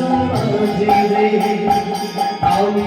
সমাজে আমি